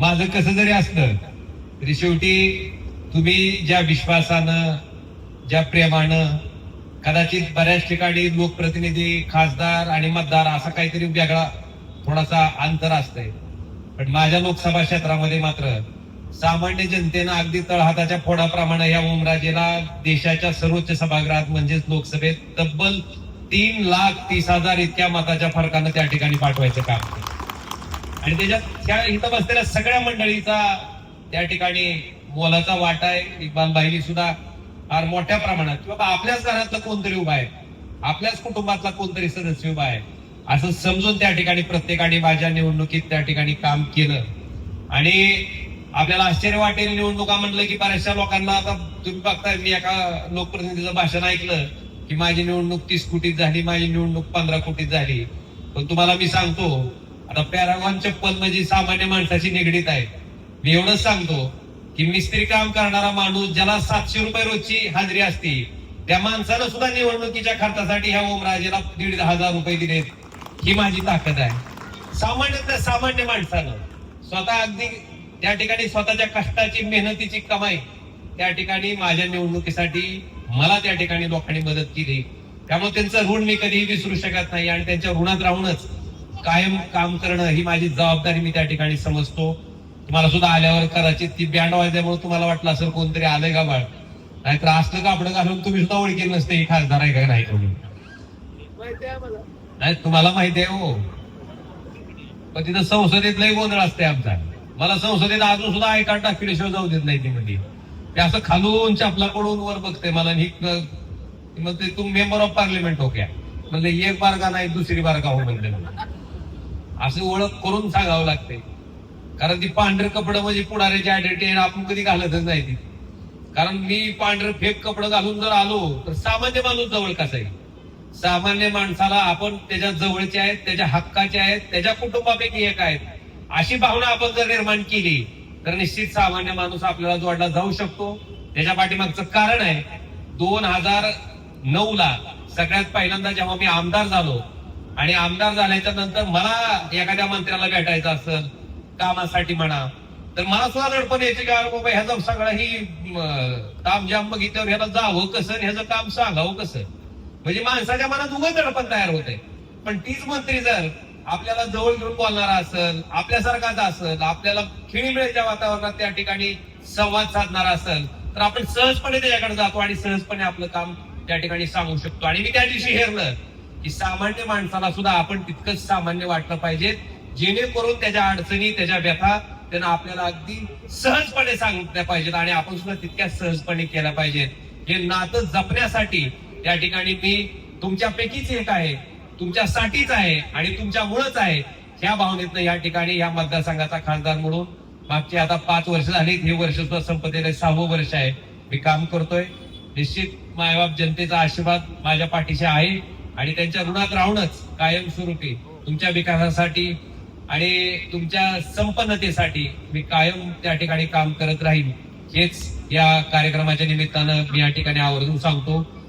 माझं कसं जरी असलं तरी शेवटी तुम्ही ज्या विश्वासानं ज्या प्रेमानं कदाचित बऱ्याच ठिकाणी लोकप्रतिनिधी खासदार आणि मतदार असा काहीतरी वेगळा थोडासा अंतर असतंय. पण माझ्या लोकसभा क्षेत्रामध्ये मात्र सामान्य जनतेनं अगदी तळहाताच्या फोडाप्रमाणे या ओमराजेला देशाच्या सर्वोच्च सभागृहात म्हणजेच लोकसभेत तब्बल तीन लाख तीस हजार इतक्या मताच्या फरकानं त्या ठिकाणी पाठवायचं काम केलं. आणि त्याच्यात त्या इथं बसलेल्या सगळ्या मंडळीचा त्या ठिकाणी मोलाचा वाटा आहे. इकबाल बाईनी सुद्धा फार मोठ्या प्रमाणात किंवा आपल्याच घरातला कोणतरी उभा आहे. आपल्याच कुटुंबातला कोणतरी सदस्य उभा आहे. असं समजून त्या ठिकाणी प्रत्येकाने माझ्या निवडणुकीत त्या ठिकाणी काम केलं. आणि आपल्याला आश्चर्य वाटेल निवडणुका म्हणलं की बऱ्याचशा लोकांना आता तुम्ही बघताय मी एका लोकप्रतिनिधीचं भाषण ऐकलं की माझी निवडणूक तीस कोटीत झाली माझी निवडणूक पंधरा कोटीत झाली. पण तुम्हाला मी सांगतो आता पॅरागॉन चप्पल म्हणजे सामान्य माणसाशी निगडीत आहे. मी एवढंच सांगतो की मिस्त्री काम करणारा माणूस ज्याला सातशे रुपये रोजची हाजरी असते त्या माणसानं सुद्धा निवडणुकीच्या खर्चासाठी ह्या ओमराजेला दीड हजार रुपये दिलेत. ही माझी ताकद आहे. सामान्यतः सामान्य माणसानं स्वतः अगदी त्या ठिकाणी स्वतःच्या कष्टाची मेहनतीची कमाई त्या ठिकाणी माझ्या निवडणुकीसाठी मला त्या ठिकाणी लोकांनी मदत केली. त्यामुळे त्यांचं ऋण मी कधीही विसरू शकत नाही आणि त्यांच्या ऋणात राहूनच कायम काम करणं ही माझी जबाबदारी मी त्या ठिकाणी समजतो. तुम्हाला सुद्धा आल्यावर कदाचित ती बँड वाजल्यामुळे तुम्हाला वाटलं असेल कोणतरी आलंय का बाळ? नाहीतर असलं कापडं घालून तुम्ही सुद्धा ओळखी नसते ही खासदार आहे का नाही नाही तुम्हाला माहिती आहे हो. पण तिथं संसदेत लय गोंधळ असते आमचा. मला संसदेत अजून सुद्धा आय कार्ड दाखविल्याशिवाय जाऊ देत नाही ती मध्ये ते असं खालून चपला पडून वर बघते मला ही म्हणते तू मेंबर ऑफ पार्लिमेंट हो क्या? म्हणले एक बारगा नाही दुसरी बारगा हो? म्हणले असं ओळख करून सांगावं लागते कारण ती पांढरे कपडे म्हणजे पुढाऱ्याची आयडेंटिटी आपण कधी घालतच नाही ती. कारण मी पांढरे फेक कपडे घालून जर आलो तर सामान्य माणूस जवळ कसा येईल? सामान्य माणसाला आपण त्याच्या जवळचे आहेत त्याच्या हक्काचे आहेत त्याच्या कुटुंबापैकी एक आहेत. अशी भावना आपण जर निर्माण केली तर निश्चित सामान्य माणूस आपल्याला जोडला जाऊ शकतो. त्याच्या पाठीमागचं कारण आहे दोन हजार नऊ ला सगळ्यात पहिल्यांदा जेव्हा मी आमदार झालो आणि आमदार झाल्याच्यानंतर मला एखाद्या मंत्र्याला भेटायचं असेल कामासाठी म्हणा तर मला सुद्धा दडपण यायचे की बाबा ह्याचा सगळं ही तामजाम बघितल्यावर ह्याला जावं कसं ह्याचं काम सांगावं कसं? म्हणजे माणसाच्या मनात उगत दडपण तयार होते पण तीच मंत्री जर आपल्याला जवळ घेऊन बोलणारा असेल आपल्यासारखाच असेल आपल्याला खिळीमेळच्या वातावरणात त्या ठिकाणी संवाद साधणारा असेल तर आपण सहजपणे त्याच्याकडे जातो आणि सहजपणे आपलं काम त्या ठिकाणी सांगू शकतो. आणि मी त्या दिवशी हेरलं की सामान्य माणसाला सुद्धा आपण तितकंच सामान्य वाटलं पाहिजे. जेणेकरून त्याच्या अडचणी त्याच्या व्यथा त्यांना आपल्याला अगदी सहजपणे सांगितल्या पाहिजेत आणि आपण सुद्धा तितक्या सहजपणे केल्या पाहिजेत. हे नातं जपण्यासाठी त्या ठिकाणी मी तुमच्यापैकीच एक आहे तुमच्यासाठीच आहे आणि तुमच्यामुळेच आहे. ह्या भावनेतनं या ठिकाणी या मतदारसंघाचा खासदार म्हणून मागची आता पाच वर्ष झाली हे वर्ष सुद्धा संपत्तीला सहावं वर्ष आहे. मी काम करतोय. निश्चित मायबाप जनतेचा आशीर्वाद माझ्या पाठीशी आहे. आणि त्यांच्या ऋणात राहूनच कायमस्वरूपी तुमच्या विकासासाठी आणि तुमच्या संपन्नतेसाठी मी कायम त्या ठिकाणी काम करत राहीन. हेच या कार्यक्रमाच्या निमित्तानं मी या ठिकाणी आवर्जून सांगतो.